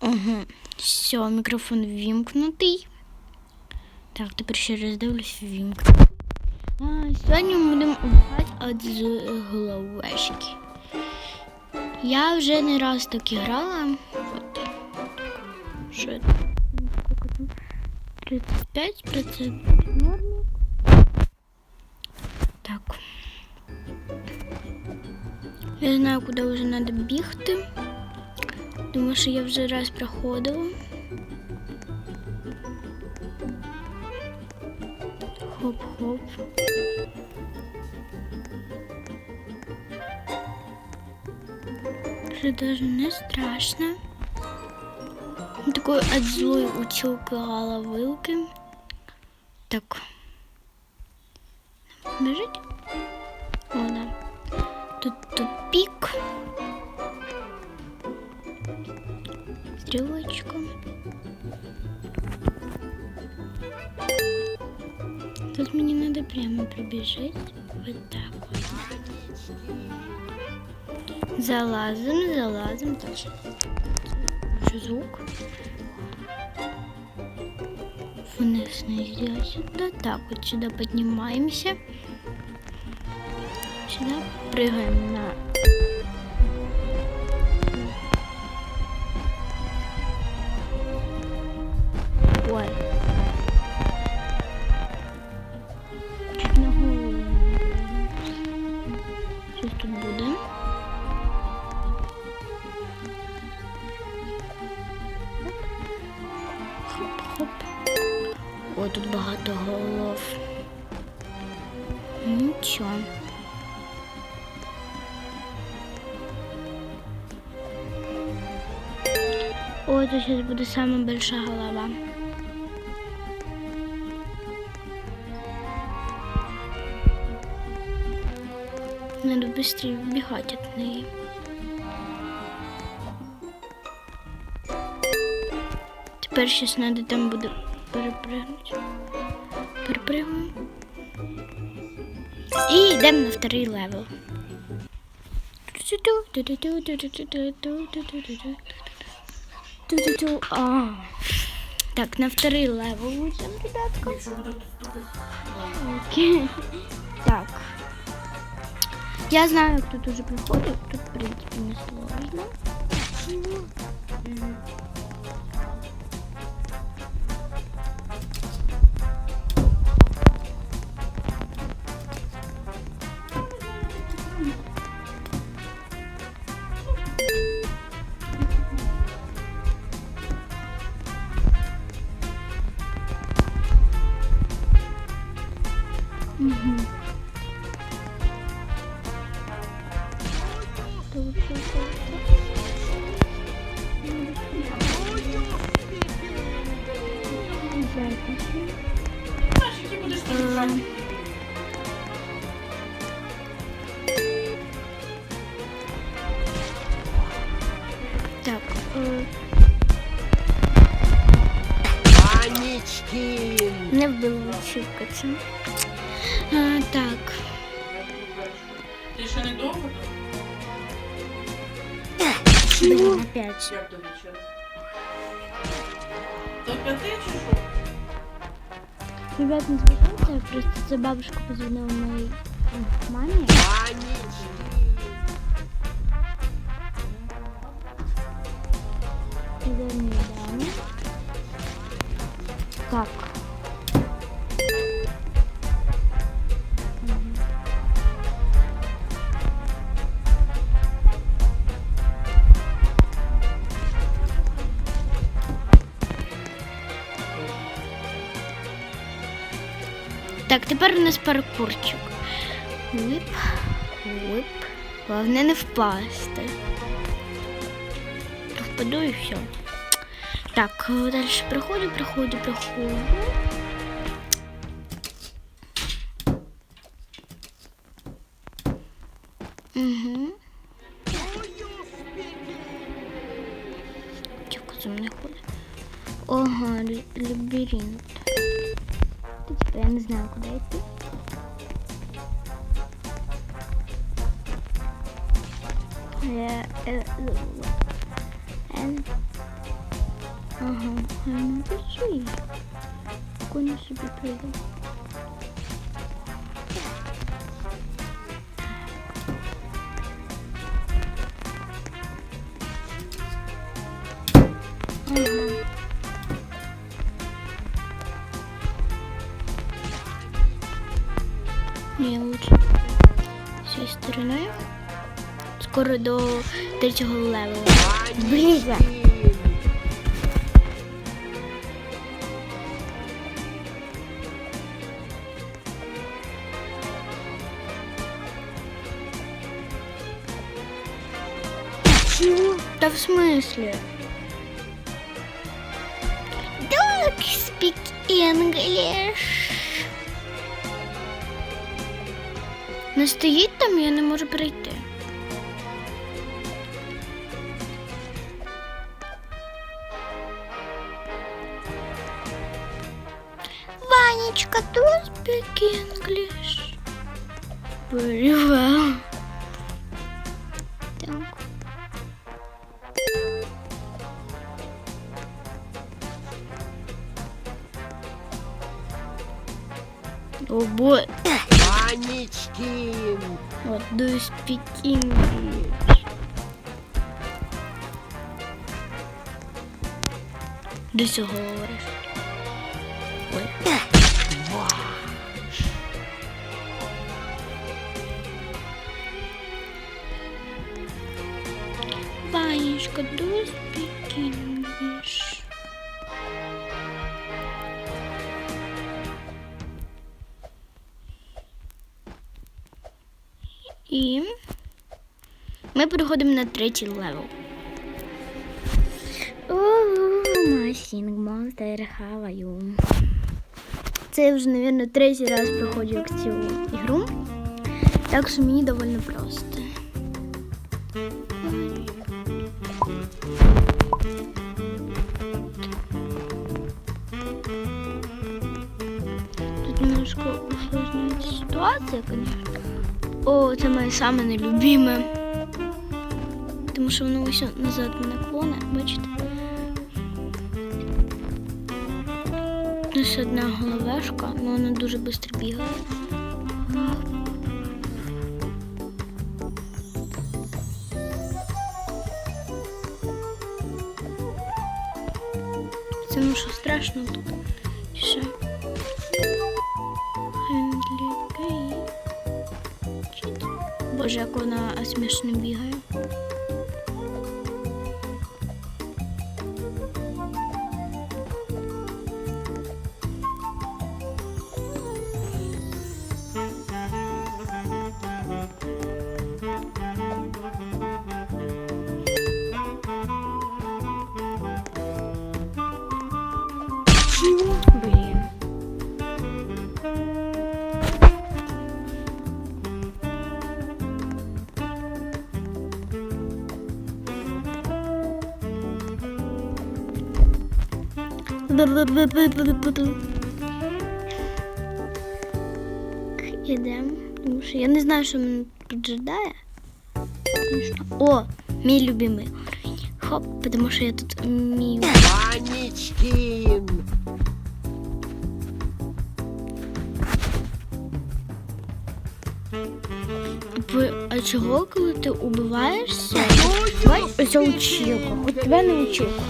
Угу. Все, мікрофон ввімкнутий. Так, тепер ще раз дивлюсь ввімкнутий. А, сьогодні ми будемо від з головешки. Я вже не раз так грала. От. Що це? Там? 35% норми. Так. Я знаю, куди вже треба бігти. Тому що я вже раз проходила. Хоп-хоп. Уже даже не страшно. Такой от злой училки головылки. Так. Бежить? О, да. Тут тупик. Стрелочка. Тут мне надо прямо пробежать. Вот так вот. Залазим, залазим. Так, звук? Вниз нельзя сюда. Так, вот сюда поднимаемся. Сюда прыгаем на... Ой, тут сейчас буде самая большая голова. Надо быстрее убегать от нее. Тепер щось надо там буде перепригнути. Перепригуємо. І йдемо на второй левел. Ту-ту-ту. А. Так, на второй левел уйдем, ребятка. Окей. Так. Я знаю, кто тут уже приходит. Тут, в принципе, не сложно. Так, е, Панічки! не вбила чіпка. А, так. Ти ще не довго? Блін, опять. Як до вечора? До п'яти чи що? Ребят, не звертайте, просто це бабушка позвонила моїй м, мамі. Панічки! Верні дамі. Так. Мгм. Так, тепер у нас паркурчик. Вип, вип. Головне не впасти. Впаду і все. Так, е, далі проходю, проходю, проходю. Угу. Тихо за мною ходить. Ага, лабіринт. Та, Типа я не знаю, куди йти. Е, е, е, е. Ага, хай не пиши. Коні собі прийде. Ага. Скоро до третього левела. Блін. Чего? Да в смысле? Don't speak English. Не стоїть там, я не можу прийти. Ванечка, do you speak English? Very well. Так. О, бой. Ванечкин! What do you speak English? До цього говориш. Ванечка, do speak English? І ми переходимо на третій левел. Масінг Монстер хаваю. Це я вже, мабуть, третій раз проходжу цю ігру. Так що мені доволі просто. Тут немножко усложняється ситуація, конечно. О, це моє саме нелюбіме. Тому що воно ось назад мене клоне, бачите? Ось одна головешка, але вона дуже швидко бігає. Страшно тут? Чи що? Хендлі Гей. Боже, як вона смішно бігає. Ідемо. Тому що я не знаю, що мене піджидає. Звісно. О, мій любимий уровень. Хоп, тому що я тут вмію. Ванечкин! А чого, коли ти убиваєшся? Давай оця училка. От тебе не училка.